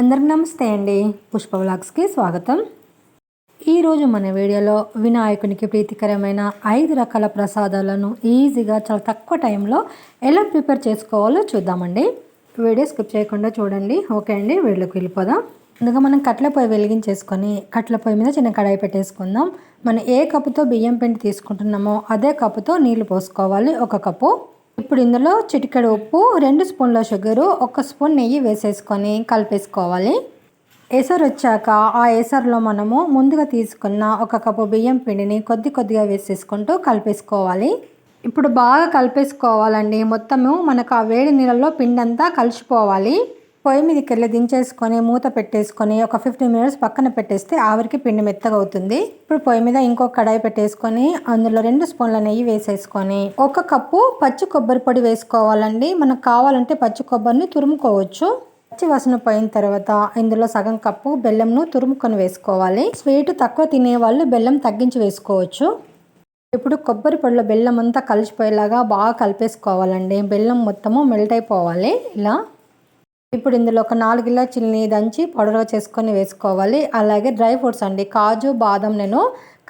అందరికి నమస్తే అండి. పుష్ప వ్లాగ్స్కి స్వాగతం. ఈరోజు మన వీడియోలో వినాయకునికి ప్రీతికరమైన ఐదు రకాల ప్రసాదాలను ఈజీగా చాలా తక్కువ టైంలో ఎలా ప్రిపేర్ చేసుకోవాలో చూద్దామండి. వీడియో స్కిప్ చేయకుండా చూడండి. ఓకే అండి వీడియోకి వెళ్ళిపోదాం. ముందుగా మనం కట్ల పొయ్యి వెలిగించేసుకొని కట్ల పొయ్యి మీద చిన్న కడాయి పెట్టేసుకుందాం. మనం ఏ కప్పుతో బియ్యం పిండి తీసుకుంటున్నామో అదే కప్పుతో నీళ్ళు పోసుకోవాలి. ఒక కప్పు ఇప్పుడు ఇందులో చిటికెడు ఉప్పు రెండు స్పూన్ల షుగరు ఒక స్పూన్ నెయ్యి వేసేసుకొని కలిపేసుకోవాలి. ఎసరు వచ్చాక ఆ ఎసరులో మనము ముందుగా తీసుకున్న ఒక కప్పు బియ్యం పిండిని కొద్ది కొద్దిగా వేసేసుకుంటూ కలిపేసుకోవాలి. ఇప్పుడు బాగా కలిపేసుకోవాలండి. మొత్తము మనకు ఆ వేడి నీళ్ళలో పిండి అంతా కలిసిపోవాలి. పొయ్యి మీదకి వెళ్ళి దించేసుకొని మూత పెట్టేసుకొని ఒక ఫిఫ్టీన్ మినిట్స్ పక్కన పెట్టేస్తే ఆవిరికి పిండి మెత్తగా అవుతుంది. ఇప్పుడు పొయ్యి మీద ఇంకో కడాయి పెట్టేసుకొని అందులో రెండు స్పూన్ల నెయ్యి వేసేసుకొని ఒక కప్పు పచ్చి కొబ్బరి పొడి వేసుకోవాలండి. మనకు కావాలంటే పచ్చి కొబ్బరిని తురుముకోవచ్చు. పచ్చి వాసన పోయిన తర్వాత ఇందులో సగం కప్పు బెల్లంను తురుముకొని వేసుకోవాలి. స్వీట్ తక్కువ తినే వాళ్ళు బెల్లం తగ్గించి వేసుకోవచ్చు. ఇప్పుడు కొబ్బరి పొడిలో బెల్లం అంతా కలిసిపోయేలాగా బాగా కలిపేసుకోవాలండి. బెల్లం మొత్తము మెల్ట్ అయిపోవాలి. ఇలా ఇప్పుడు ఇందులో ఒక నాలుగు ఇలాచీలని దంచి పౌడర్గా చేసుకొని వేసుకోవాలి. అలాగే డ్రై ఫ్రూట్స్ అండి. కాజు బాదం నేను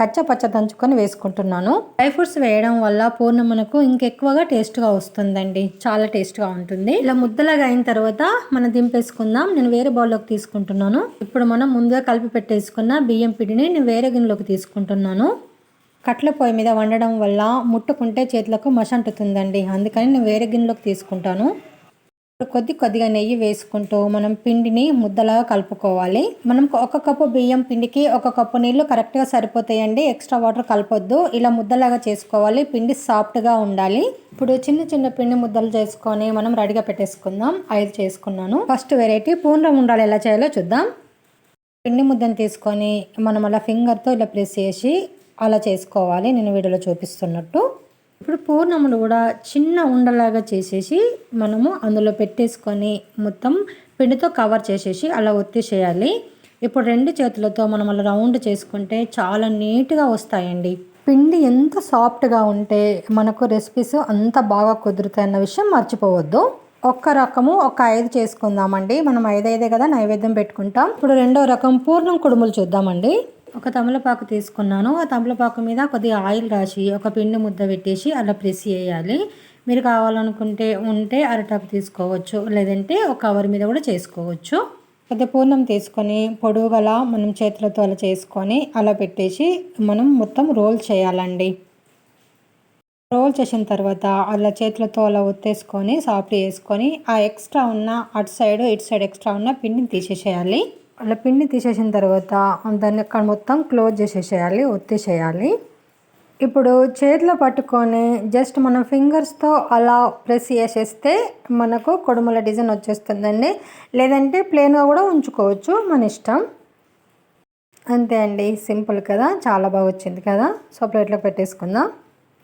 కచ్చపచ్చ దంచుకొని వేసుకుంటున్నాను. డ్రై ఫ్రూట్స్ వేయడం వల్ల పూర్ణ మనకు ఇంకెక్కువగా టేస్ట్గా వస్తుందండి. చాలా టేస్ట్గా ఉంటుంది. ఇలా ముద్దలాగా అయిన తర్వాత మనం దింపేసుకుందాం. నేను వేరే బౌల్లోకి తీసుకుంటున్నాను. ఇప్పుడు మనం ముందుగా కలిపి పెట్టేసుకున్న బియ్యం పిండిని నేను వేరే గిన్నెలోకి తీసుకుంటున్నాను. కట్ల పొయ్యి మీద వండడం వల్ల ముట్టుకుంటే చేతులకు మసంటుతుందండి. అందుకని నేను వేరే గిన్నెలోకి తీసుకుంటాను. కొద్ది కొద్దిగా నెయ్యి వేసుకుంటూ మనం పిండిని ముద్దలాగా కలుపుకోవాలి. మనం ఒక కప్పు బియ్యం పిండికి ఒక కప్పు నీళ్ళు కరెక్ట్గా సరిపోతాయండి. ఎక్స్ట్రా వాటర్ కలపొద్దు. ఇలా ముద్దలాగా చేసుకోవాలి. పిండి సాఫ్ట్గా ఉండాలి. ఇప్పుడు చిన్న చిన్న పిండి ముద్దలు చేసుకొని మనం రెడీగా పెట్టేసుకుందాం. ఐదు చేసుకున్నాను. ఫస్ట్ వెరైటీ పూర్ణం ఉండాలి. ఎలా చేయాలో చూద్దాం. పిండి ముద్దను తీసుకొని మనం అలా ఫింగర్తో ఇలా ప్రెస్ చేసి అలా చేసుకోవాలి. నేను వీడియోలో చూపిస్తున్నట్టు. ఇప్పుడు పూర్ణములు కూడా చిన్న ఉండలాగా చేసేసి మనము అందులో పెట్టేసుకొని మొత్తం పిండితో కవర్ చేసేసి అలా ఒత్తిసేయాలి ఇప్పుడు రెండు చేతులతో మనం అలా రౌండ్ చేసుకుంటే చాలా నీట్గా వస్తాయండి. పిండి ఎంత సాఫ్ట్గా ఉంటే మనకు రెసిపీస్ అంత బాగా కుదురుతాయి అన్న విషయం మర్చిపోవద్దు. ఒక్క రకము ఒక ఐదు చేసుకుందామండి. మనం ఐదైదే కదా నైవేద్యం పెట్టుకుంటాం. ఇప్పుడు రెండో రకం పూర్ణం కుడుములు చూద్దామండి. ఒక తమలపాకు తీసుకున్నాను. ఆ తమలపాకు మీద కొద్దిగా ఆయిల్ రాసి ఒక పిండి ముద్ద పెట్టేసి అలా ప్రెస్ చేయాలి. మీరు కావాలనుకుంటే ఉంటే అరటాకు తీసుకోవచ్చు. లేదంటే ఒక కవర్ మీద కూడా చేసుకోవచ్చు. పెద్ద పూర్ణం తీసుకొని పొడుగుగల మనం చేతులతో అలా చేసుకొని అలా పెట్టేసి మనం మొత్తం రోల్ చేయాలండి. రోల్ చేసిన తర్వాత అలా చేతులతో అలా ఒత్తేసుకొని సాఫ్ట్ చేసుకొని ఆ ఎక్స్ట్రా ఉన్న అటు సైడ్ ఇటు సైడ్ ఎక్స్ట్రా ఉన్న పిండిని తీసేసేయాలి. అలా పిండి తీసేసిన తర్వాత దాన్ని అక్కడ మొత్తం క్లోజ్ చేసేసేయాలి ఒత్తేసేయాలి. ఇప్పుడు చేతిలో పట్టుకొని జస్ట్ మనం ఫింగర్స్తో అలా ప్రెస్ చేసేస్తే మనకు కొడుముల డిజైన్ వచ్చేస్తుందండి. లేదంటే ప్లెయిన్గా కూడా ఉంచుకోవచ్చు మన ఇష్టం. అంతే అండి సింపుల్ కదా చాలా బాగా వచ్చింది కదా. సో ప్లేట్లో పెట్టేసుకుందాం.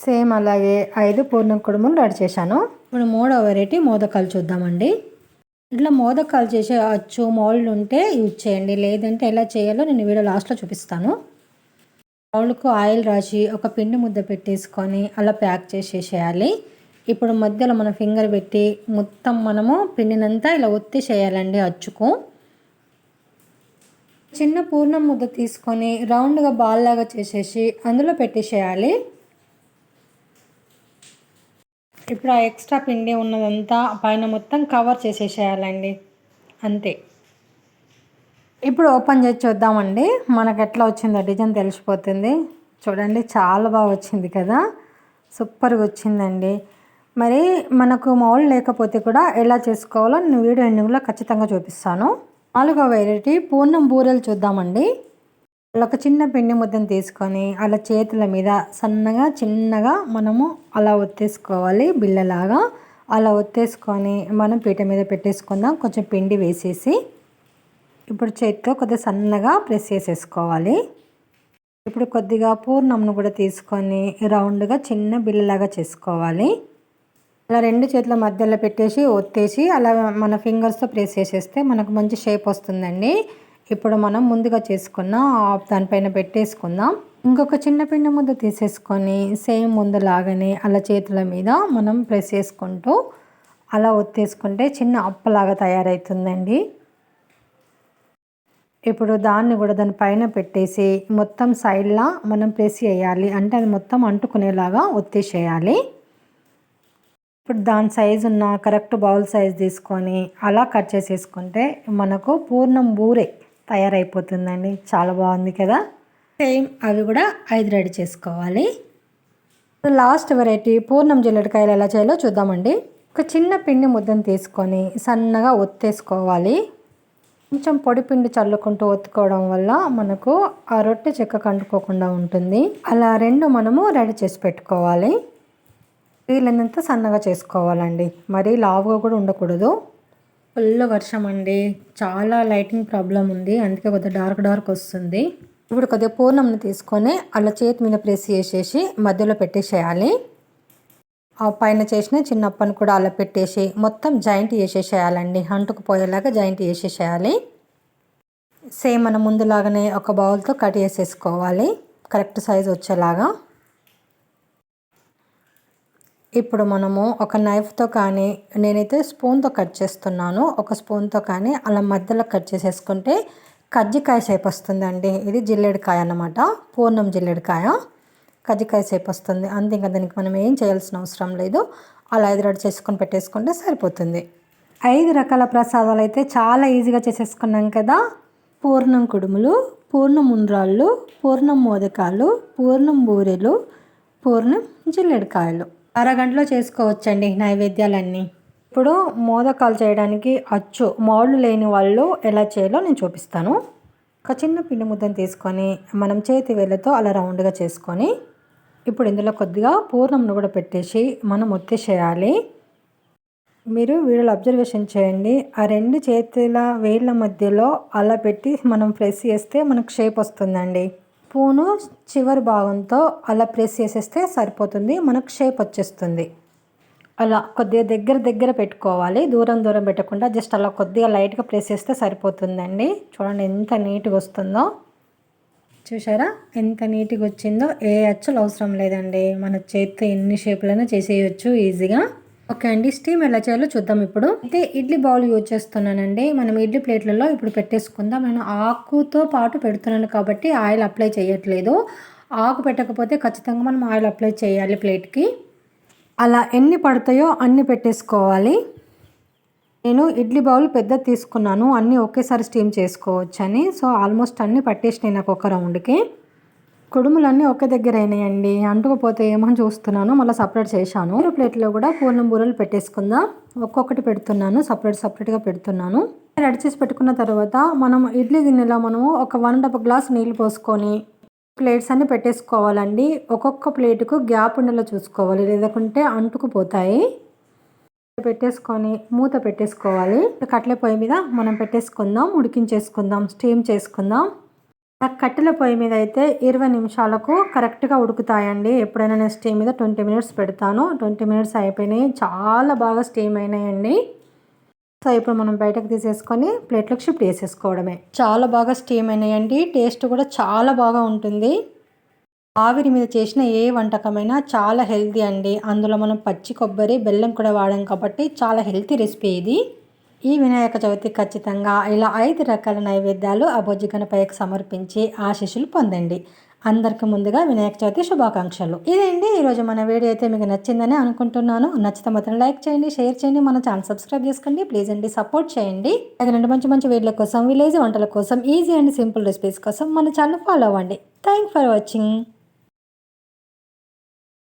సేమ్ అలాగే ఐదు పూర్ణం కుడుములు రెడీ చేశాను. ఇప్పుడు మూడో వెరైటీ మోదకాలు చూద్దామండి. ఇట్లా మోదకాలు చేసే అచ్చు మౌల్డ్ ఉంటే యూజ్ చేయండి. లేదంటే ఎలా చేయాలో నేను వీడియో లాస్ట్లో చూపిస్తాను. మౌల్డ్కు ఆయిల్ రాసి ఒక పిండి ముద్ద పెట్టేసుకొని అలా ప్యాక్ చేసేసేయాలి. ఇప్పుడు మధ్యలో మన ఫింగర్ పెట్టి మొత్తం మనము పిండినంతా ఇలా ఒత్తి చేయాలండి అచ్చుకు. చిన్న పూర్ణం ముద్ద తీసుకొని రౌండ్గా బాల్ లాగా చేసేసి అందులో పెట్టేసేయాలి. ఇప్పుడు ఆ ఎక్స్ట్రా పిండి ఉన్నదంతా పైన మొత్తం కవర్ చేసేసేయాలండి. అంతే. ఇప్పుడు ఓపెన్ చేసి చూద్దామండి. మనకు ఎట్లా వచ్చిందో డిజైన్ తెలిసిపోతుంది. చూడండి చాలా బాగా వచ్చింది కదా. సూపర్గా వచ్చిందండి. మరి మనకు మౌల్ లేకపోతే కూడా ఎలా చేసుకోవాలో నేను వీడియో ఎండింగ్లో ఖచ్చితంగా చూపిస్తాను. నాలుగో వెరైటీ పూర్ణం బూరెలు చూద్దామండి. ఒక చిన్న పిండి ముద్దను తీసుకొని అలా చేతుల మీద సన్నగా చిన్నగా మనము అలా ఒత్తేసుకోవాలి బిళ్ళలాగా. అలా ఒత్తేసుకొని మనం పీట మీద పెట్టేసుకుందాం. కొంచెం పిండి వేసేసి ఇప్పుడు చేతితో కొద్దిగా సన్నగా ప్రెస్ చేసేసుకోవాలి. ఇప్పుడు కొద్దిగా పూర్ణంను కూడా తీసుకొని రౌండ్గా చిన్న బిల్లలాగా చేసుకోవాలి. అలా రెండు చేతుల మధ్యలో పెట్టేసి ఒత్తేసి అలా మన ఫింగర్స్తో ప్రెస్ చేసేస్తే మనకు మంచి షేప్ వస్తుందండి. ఇప్పుడు మనం ముందుగా చేసుకున్న దానిపైన పెట్టేసుకుందాం. ఇంకొక చిన్న పిండి ముద్ద తీసేసుకొని సేమ్ ముందు లాగానే అలా చేతుల మీద మనం ప్రెస్ చేసుకుంటూ అలా ఒత్తేసుకుంటే చిన్న అప్పలాగా తయారవుతుందండి ఇప్పుడు దాన్ని కూడా దాని పైన పెట్టేసి మొత్తం సైడ్లా మనం ప్రెస్ చేయాలి. అంటే అది మొత్తం అంటుకునేలాగా ఒత్తేసేయాలి. ఇప్పుడు దాని సైజు ఉన్న కరెక్ట్ బౌల్ సైజ్ తీసుకొని అలా కట్ చేసేసుకుంటే మనకు పూర్ణం బూరే తయారైపోతుందండి. చాలా బాగుంది కదా? సేమ్ అవి కూడా ఐదు రెడీ చేసుకోవాలి. లాస్ట్ వెరైటీ పూర్ణం జిల్లడికాయలు ఎలా చేయాలో చూద్దామండి. ఒక చిన్న పిండి ముద్దను తీసుకొని సన్నగా ఒత్తేసుకోవాలి. కొంచెం పొడి పిండి చల్లుకుంటూ ఒత్తుకోవడం వల్ల మనకు ఆ రొట్టె చెక్క కంటుకోకుండా ఉంటుంది. అలా రెండు మనము రెడీ చేసి పెట్టుకోవాలి. వీలైనంత సన్నగా చేసుకోవాలండి. మరీ లావుగా కూడా ఉండకూడదు. ఫుల్ వర్షం అండి. చాలా లైటింగ్ ప్రాబ్లం ఉంది. అందుకే కొద్దిగా డార్క్ డార్క్ వస్తుంది. ఇప్పుడు కొద్దిగా పూర్ణంని తీసుకొని అలా చేతి మీద ప్రెస్ చేసేసి మధ్యలో పెట్టేసేయాలి. ఆ పైన చేసిన చిన్నప్పని కూడా అలా పెట్టేసి మొత్తం జాయింట్ చేసేసేయాలండి. అంటుకు పోయేలాగా జాయింట్ చేసేసేయాలి. సేమ్ మన ముందులాగానే ఒక బౌల్తో కట్ చేసేసుకోవాలి. కరెక్ట్ సైజ్ వచ్చేలాగా. ఇప్పుడు మనము ఒక నైఫ్తో కానీ నేనైతే స్పూన్తో కట్ చేస్తున్నాను. ఒక స్పూన్తో కానీ అలా మధ్యలో కట్ చేసేసుకుంటే కజ్జికాయ షేప్ వస్తుందండి. ఇది జిల్లేడికాయ అన్నమాట. పూర్ణం జిల్లేడికాయ. కజ్జికాయ షేప్ వస్తుంది. అంతే ఇంకా దానికి మనం ఏం చేయాల్సిన అవసరం లేదు. అలా ఐదు చేసుకొని పెట్టేసుకుంటే సరిపోతుంది. ఐదు రకాల ప్రసాదాలు అయితే చాలా ఈజీగా చేసేసుకున్నాం కదా. పూర్ణం కుడుములు పూర్ణం ఉండ్రాళ్ళు పూర్ణం మోదకాలు పూర్ణం బూరెలు పూర్ణం జిల్లెడికాయలు. అరగంటలో చేసుకోవచ్చండి నైవేద్యాలన్నీ. ఇప్పుడు మోదకాలు చేయడానికి అచ్చు మౌళ్ళు లేని వాళ్ళు ఎలా చేయాలో నేను చూపిస్తాను. ఒక చిన్న పిండి ముద్దను తీసుకొని మనం చేతి వేళ్ళతో అలా రౌండ్గా చేసుకొని ఇప్పుడు ఇందులో కొద్దిగా పూర్ణంను కూడా పెట్టేసి మనం ఒత్తిసేయాలి. మీరు వీడియోలో అబ్జర్వేషన్ చేయండి. ఆ రెండు చేతుల వేళ్ళ మధ్యలో అలా పెట్టి మనం ప్రెస్ చేస్తే మనకు షేప్ వస్తుందండి. స్పూను చివరి భాగంతో అలా ప్రెస్ చేసేస్తే సరిపోతుంది మనకు షేప్ వచ్చేస్తుంది. అలా కొద్దిగా దగ్గర దగ్గర పెట్టుకోవాలి దూరం దూరం పెట్టకుండా జస్ట్ అలా కొద్దిగా లైట్గా ప్రెస్ చేస్తే సరిపోతుందండి. చూడండి ఎంత నీట్గా వస్తుందో. చూసారా ఎంత నీట్గా వచ్చిందో. ఏ అచ్చులు అవసరం లేదండి. మన చేతితో ఎన్ని షేపులైనా చేసేయచ్చు ఈజీగా ఓకే అండి స్టీమ్ ఎలా చేయాలో చూద్దాం ఇప్పుడు. అయితే ఇడ్లీ బౌల్ యూజ్ చేస్తున్నానండి. మనం ఇడ్లీ ప్లేట్లలో ఇప్పుడు పెట్టేసుకుందాం. నేను ఆకుతో పాటు పెడుతున్నాను కాబట్టి ఆయిల్ అప్లై చేయట్లేదు. ఆకు పెట్టకపోతే ఖచ్చితంగా మనం ఆయిల్ అప్లై చేయాలి ప్లేట్కి. అలా ఎన్ని పడతాయో అన్ని పెట్టేసుకోవాలి. నేను ఇడ్లీ బౌల్ పెద్ద తీసుకున్నాను. అన్నీ ఒకేసారి స్టీమ్ చేసుకోవచ్చని. సో ఆల్మోస్ట్ అన్నీ పట్టేసినాయి నాకు ఒక రౌండ్కి. కుడుములన్నీ ఒక దగ్గర అయినాయండి అంటుకుపోతే ఏమో చూస్తున్నాను. మళ్ళీ సపరేట్ చేశాను. ప్లేట్లో కూడా పూర్ణం బూరలు పెట్టేసుకుందాం. ఒక్కొక్కటి పెడుతున్నాను. సపరేట్ సపరేట్గా పెడుతున్నాను. రెడీ చేసి పెట్టుకున్న తర్వాత మనం ఇడ్లీ గిన్నెలో మనము ఒక వన్ అండ్ హాఫ్ గ్లాస్ నీళ్ళు పోసుకొని ప్లేట్స్ అన్ని పెట్టేసుకోవాలండి. ఒక్కొక్క ప్లేటుకు గ్యాప్ ఉండేలా చూసుకోవాలి. లేదంటే అంటుకుపోతాయి. పెట్టేసుకొని మూత పెట్టేసుకోవాలి. కట్టెల పొయ్యి మీద మనం పెట్టేసుకుందాం. ఉడికించేసుకుందాం. స్టీమ్ చేసుకుందాం. కట్టెల పొయ్యి మీద అయితే ఇరవై నిమిషాలకు కరెక్ట్గా ఉడుకుతాయండి. ఎప్పుడైనా నేను స్టీమ్ మీద ట్వంటీ మినిట్స్ పెడతాను. ట్వంటీ మినిట్స్ అయిపోయినాయి. చాలా బాగా స్టీమ్ అయినాయండి. సో ఇప్పుడు మనం బయటకు తీసేసుకొని ప్లేట్లోకి షిఫ్ట్ చేసేసుకోవడమే. చాలా బాగా స్టీమ్ అయినాయండి. టేస్ట్ కూడా చాలా బాగా ఉంటుంది. ఆవిరి మీద చేసిన ఏ వంటకమైనా చాలా హెల్తీ అండి. అందులో మనం పచ్చి కొబ్బరి బెల్లం కూడా వాడాం కాబట్టి చాలా హెల్తీ రెసిపీ ఇది. ఈ వినాయక చవితి ఖచ్చితంగా ఇలా ఐదు రకాల నైవేద్యాలు ఆ బొజ్జి గణపయ్యకు సమర్పించి ఆశీస్సులు పొందండి. అందరికి ముందుగా వినాయక చవితి శుభాకాంక్షలు. ఇదేంటి ఈరోజు మన వీడియో. అయితే మీకు నచ్చిందని అనుకుంటున్నాను. నచ్చితే మాత్రం లైక్ చేయండి షేర్ చేయండి మన ఛానల్ సబ్స్క్రైబ్ చేసుకోండి. ప్లీజ్ అండి సపోర్ట్ చేయండి. రెండు మంచి మంచి వీడియోల కోసం విలేజ్ వంటల కోసం ఈజీ అండ్ సింపుల్ రెసిపీస్ కోసం మన ఛానల్ ఫాలో అవ్వండి. Thank for watching.